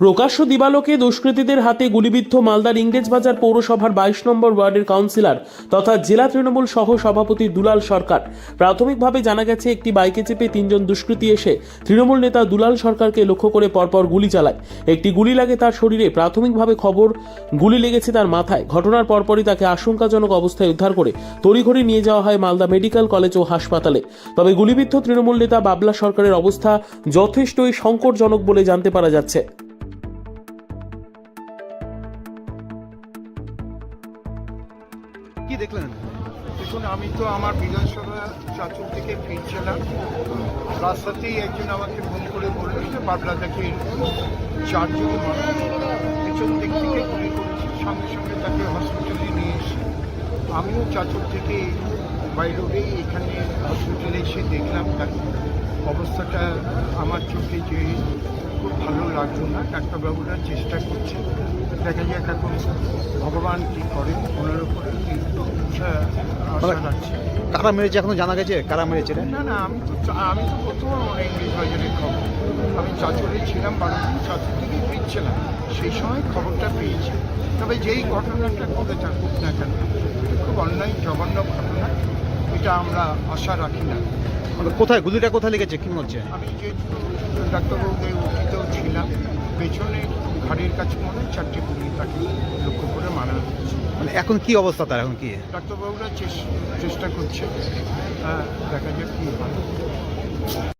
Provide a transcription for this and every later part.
প্রকাশ্য দিবালোকে দুষ্কৃতীদের হাতে গুলিবিদ্ধ মালদার ইংরেজবাজার পৌরসভার বাইশ নম্বর ওয়ার্ডের কাউন্সিলর তথা জেলা তৃণমূল সহ সভাপতি দুলাল সরকার। প্রাথমিকভাবে জানা গেছে, একটি বাইকে চেপে তিনজন দুষ্কৃতী এসে তৃণমূল নেতা দুলাল সরকারকে লক্ষ্য করে পরপর গুলি চালায়। একটি গুলি লাগে তার শরীরে, প্রাথমিকভাবে খবর গুলি লেগেছে তার মাথায়। ঘটনার পরপরই তাকে আশঙ্কাজনক অবস্থায় উদ্ধার করে তড়িঘড়ি নিয়ে যাওয়া হয় মালদা মেডিকেল কলেজ ও হাসপাতালে। তবে গুলিবিদ্ধ তৃণমূল নেতা বাবলা সরকারের অবস্থা যথেষ্টই সংকটজনক বলে জানতে পারা যাচ্ছে। দেখলেন? দেখুন, আমি তো আমার বিধানসভা চাচুর থেকে ফিরছিলাম। রাস্তাতেই একজন আমাকে ফোন করে বলল যে বাবলা দেখে চারজন পেছন দিক থেকে গুলি করেছে, সঙ্গে সঙ্গে তাকে হসপিটালে নিয়ে এসে। আমিও চাচুর থেকে বাই রোডেই এখানে হসপিটালে এসে দেখলাম তার অবস্থাটা। আমার চোখে যে ভালো লাগল না ডাক্তারবাবুরা চেষ্টা করছে। দেখা যাক এখন ভগবান কী করেন ওনার উপরে কি আশা রাখছে। কারা মেরেছে এখনও জানা গেছে? কারা মেরেছে না না আমি তো আমি তো প্রথম ইংলিশ বাজারের খবর। আমি চাচুরে ছিলাম বারো দিন চাচুর থেকে ফিরছিলাম সেই সময় খবরটা পেয়েছি। তবে যেই ঘটনাটা ঘটে থাকুক না কেন খুব অন্যায় জঘন্য ঘটনা। এটা আমরা আশা রাখি না। মানে কোথায় গুলিটা কোথায় লেগেছে? কি হচ্ছে? আমি যেহেতু ডাক্তারবাবুকে ছিলাম। পেছনে ঘাড়ির কাছে মনে হয় চারটে গুলি তাকে লক্ষ্য করে মারা মানে এখন কি অবস্থা তার? এখন কি? ডাক্তারবাবুরা চেষ্টা করছে। দেখা যাক কি হয়।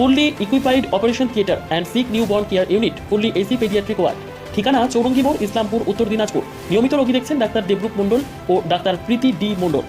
fully equipped operation theatre and sick newborn care unit fully AC paediatric ward ঠিকানা চৌরঙ্গি মোড়, ইসলামপুর, উত্তর দিনাজপুর। নিয়মিত রোগী দেখছেন ডাক্তার দেবরূপ মণ্ডল ও ডাক্তার প্রীতি ডি মণ্ডল।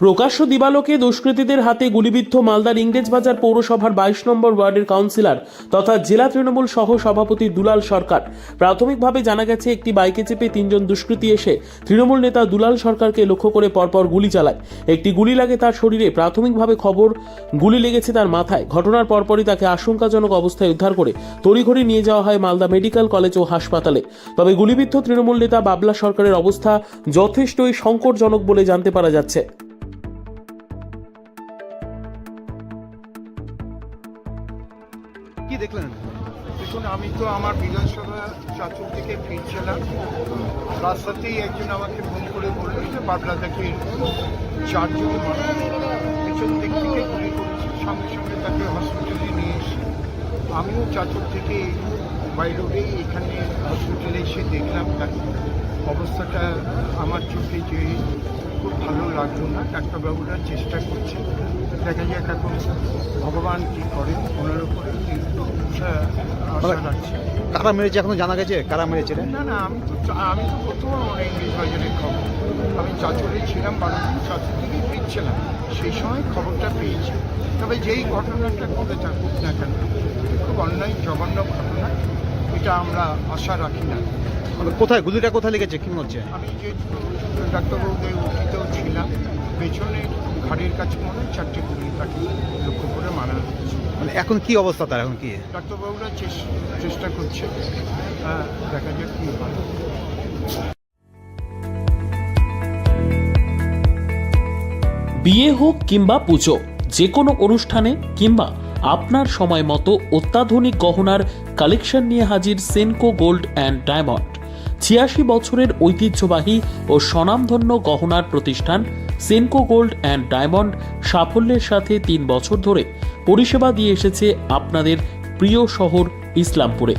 প্রকাশ্য দিবালোকে দুষ্কৃতীদের হাতে গুলিবিদ্ধ মালদার ইংরেজবাজার পৌরসভার বাইশ নম্বর ওয়ার্ডের কাউন্সিলর তথা জেলা তৃণমূল সহ সভাপতি দুলাল সরকার। প্রাথমিকভাবে জানা গেছে, একটি বাইকে চেপে তিনজন দুষ্কৃতী এসে তৃণমূল নেতা দুলাল সরকারকে লক্ষ্য করে পরপর গুলি চালায়। একটি গুলি লাগে তার শরীরে। প্রাথমিকভাবে খবর, গুলি লেগেছে তার মাথায়। ঘটনার পরপরই তাকে আশঙ্কাজনক অবস্থায় উদ্ধার করে তড়িঘড়ি নিয়ে যাওয়া হয় মালদা মেডিকেল কলেজ ও হাসপাতালে। তবে গুলিবিদ্ধ তৃণমূল নেতা বাবলা সরকারের অবস্থা যথেষ্টই সংকটজনক বলে জানতে পারা যাচ্ছে। কি দেখলেন? দেখুন, আমি তো আমার বিধানসভা চাচুর থেকে ফিরছিলাম। রাস্তাতেই একজন আমাকে ফোন করে বলল যে বাবলা দেখে চারজন মানুষ পেছন দিক থেকে গুলি করেছে, সঙ্গে সঙ্গে তাকে হসপিটালে নিয়ে এসে। আমিও চাচুর থেকে বাই রোডেই এখানে হসপিটালে এসে দেখলাম তার অবস্থাটা। আমার চোখে যে খুব ভালো লাগল না, ডাক্তারবাবুরা চেষ্টা করছে দেখা যাক এখন ভগবান কী করেন ওনার উপরে আশা রাখছে। কারা মেরেছে এখনও জানা গেছে? কারা মেরেছে? না না আমি তো আমি তো প্রথম অনেক ইংলিশ বাজারের খবর। আমি চাচুরে ছিলাম বারো দিন চাচুর থেকে ফিরছিলাম। সেই সময় খবরটা পেয়েছি। তবে যেই ঘটনাটা ঘটে থাকুক না কেন খুব অন্যায় জঘন্য ঘটনা। এটা আমরা আশা রাখি না। মানে কোথায়? গুলিটা কোথায় লেগেছে? কি হচ্ছে? আমি যেহেতু ডাক্তারবাবুদের উঠিতেও ছিলাম পেছনে ঘাড়ির কাছে মনে হয় চারটে গুলি তাকে লক্ষ্য করে মারা হচ্ছে মানে এখন কি অবস্থা তার? এখন কি? ডাক্তারবাবুরা চেষ্টা করছে দেখা যাক কী হয়। বিয়ে হোক কিংবা পুজো যে কোনো অনুষ্ঠানে কিংবা আপনার সময় মতো অত্যাধুনিক গহনার কালেকশন নিয়ে হাজির সেনকো গোল্ড অ্যান্ড ডায়মন্ড। ছিয়াশি বছরের ঐতিহ্যবাহী ও স্বনামধন্য গহনার প্রতিষ্ঠান সেনকো গোল্ড অ্যান্ড ডায়মন্ড সাফল্যের সাথে তিন বছর ধরে পরিষেবা দিয়ে এসেছে আপনাদের প্রিয় শহর ইসলামপুরে।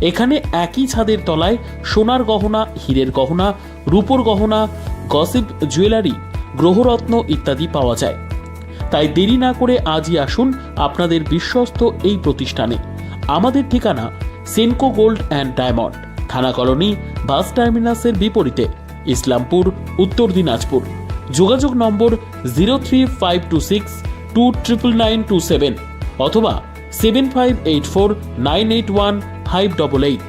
এখানে একই ছাদের তলায় সোনার গহনা, হীরের গহনা, রূপোর গহনা, গসিপ, জুয়েলারি, গ্রহরত্ন ইত্যাদি পাওয়া যায়। তাই দেরি না করে আজই আসুন আপনাদের বিশ্বস্ত এই প্রতিষ্ঠানে। আমাদের ঠিকানা Senco gold and diamond, Thana colony, bus টার্মিনাসের বিপরীতে, ইসলামপুর, উত্তর দিনাজপুর। যোগাযোগ নম্বর zero three five two six two triple nine two seven অথবা seven five eight four nine eight one five double eight.